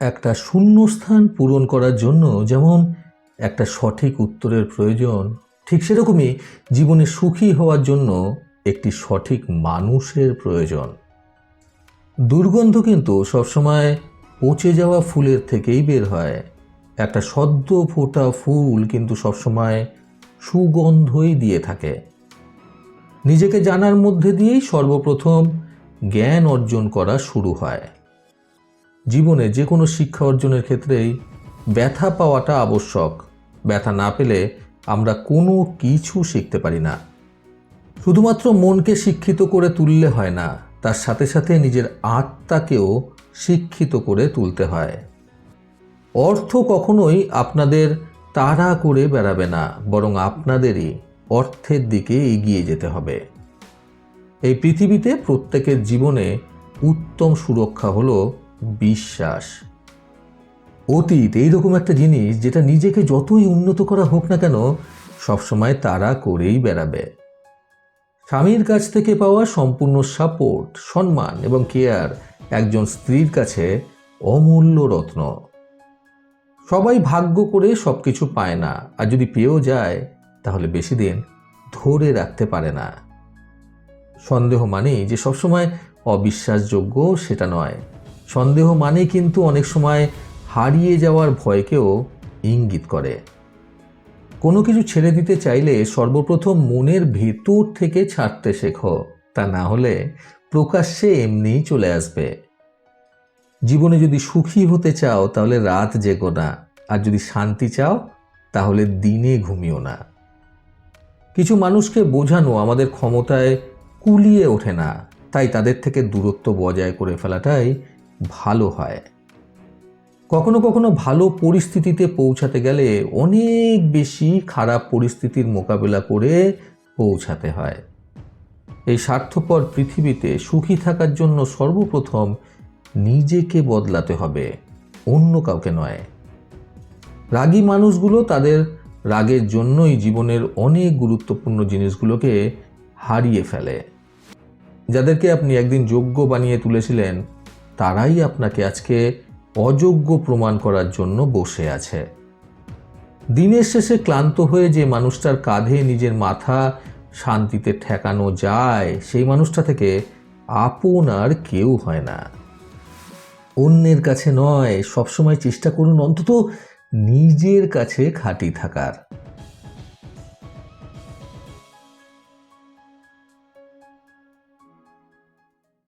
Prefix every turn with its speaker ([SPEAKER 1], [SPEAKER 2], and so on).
[SPEAKER 1] একটা শূন্যস্থান পূরণ করার জন্য যেমন একটা সঠিক উত্তরের প্রয়োজন, ঠিক সেরকমই জীবনে সুখী হওয়ার জন্য একটি সঠিক মানুষের প্রয়োজন। দুর্গন্ধ কিন্তু সবসময় পচে যাওয়া ফুলের থেকেই বের হয়। একটা সদ্য ফোটা ফুল কিন্তু সবসময় সুগন্ধই দিয়ে থাকে। নিজেকে জানার মধ্যে দিয়েই সর্বপ্রথম জ্ঞান অর্জন করা শুরু হয়। জীবনে যে কোনো শিক্ষা অর্জনের ক্ষেত্রেই ব্যথা পাওয়াটা আবশ্যক। ব্যথা না পেলে আমরা কোনো কিছু শিখতে পারি না। শুধুমাত্র মনকে শিক্ষিত করে তুললে হয় না, তার সাথে সাথে নিজের আত্মাকেও শিক্ষিত করে তুলতে হয়। অর্থ কখনোই আপনাদের তাড়া করে বেড়াবে না, বরং আপনাদেরই অর্থের দিকে এগিয়ে যেতে হবে। এই পৃথিবীতে প্রত্যেকের জীবনে উত্তম সুরক্ষা হলো বিশ্বাস। অতীত, এইরকম একটা জিনিস যেটা নিজেকে যতই উন্নত করা হোক না কেন, সবসময় তারা করেই বেড়াবে। স্বামীর কাছ থেকে পাওয়া সম্পূর্ণ সাপোর্ট, সম্মান এবং কেয়ার একজন স্ত্রীর কাছে অমূল্য রত্ন। সবাই ভাগ্য করে সব কিছু পায় না, আর যদি পেয়েও যায়, তাহলে বেশি দিন ধরে রাখতে পারে না। সন্দেহ মানেই যে সবসময় অবিশ্বাসযোগ্য সেটা নয়। সন্দেহ মানে কিন্তু অনেক সময় হারিয়ে যাওয়ার ভয়কেও ইঙ্গিত করে। কোনো কিছু ছেড়ে দিতে চাইলে সর্বপ্রথম মনের ভেতর থেকে ছাড়তে শেখো, তা না হলে প্রকাশ্যে এমনিই চলে আসবে। জীবনে যদি সুখী হতে চাও, তাহলে রাত জেগো না। আর যদি শান্তি চাও, তাহলে দিনে ঘুমিও না। কিছু মানুষকে বোঝানো আমাদের ক্ষমতায় কুলিয়ে ওঠে না। তাই তাদের থেকে দূরত্ব বজায় করে ফেলাটাই ভালো হয়। কখনো কখনো ভালো পরিস্থিতিতে পৌঁছাতে গেলে অনেক বেশি খারাপ পরিস্থিতির মোকাবিলা করে পৌঁছাতে হয়। এই স্বার্থপর পৃথিবীতে সুখী থাকার জন্য সর্বপ্রথম নিজেকে বদলাতে হবে, অন্য কাউকে নয়। রাগী মানুষগুলো তাদের রাগের জন্যই জীবনের অনেক গুরুত্বপূর্ণ জিনিসগুলোকে হারিয়ে ফেলে। যাদেরকে আপনি একদিন যোগ্য বানিয়ে তুলেছিলেন তারাই আপনাকে আজকে অযোগ্য প্রমাণ করার জন্য বসে আছে। দিনের শেষে ক্লান্ত হয়ে যে মানুষটার কাঁধে নিজের মাথা শান্তিতে ঠেকানো যায়, সেই মানুষটা থেকে আপন আর কেউ হয় না। অন্যের কাছে নয়, সবসময় চেষ্টা করুন অন্তত নিজের কাছে খাঁটি থাকার।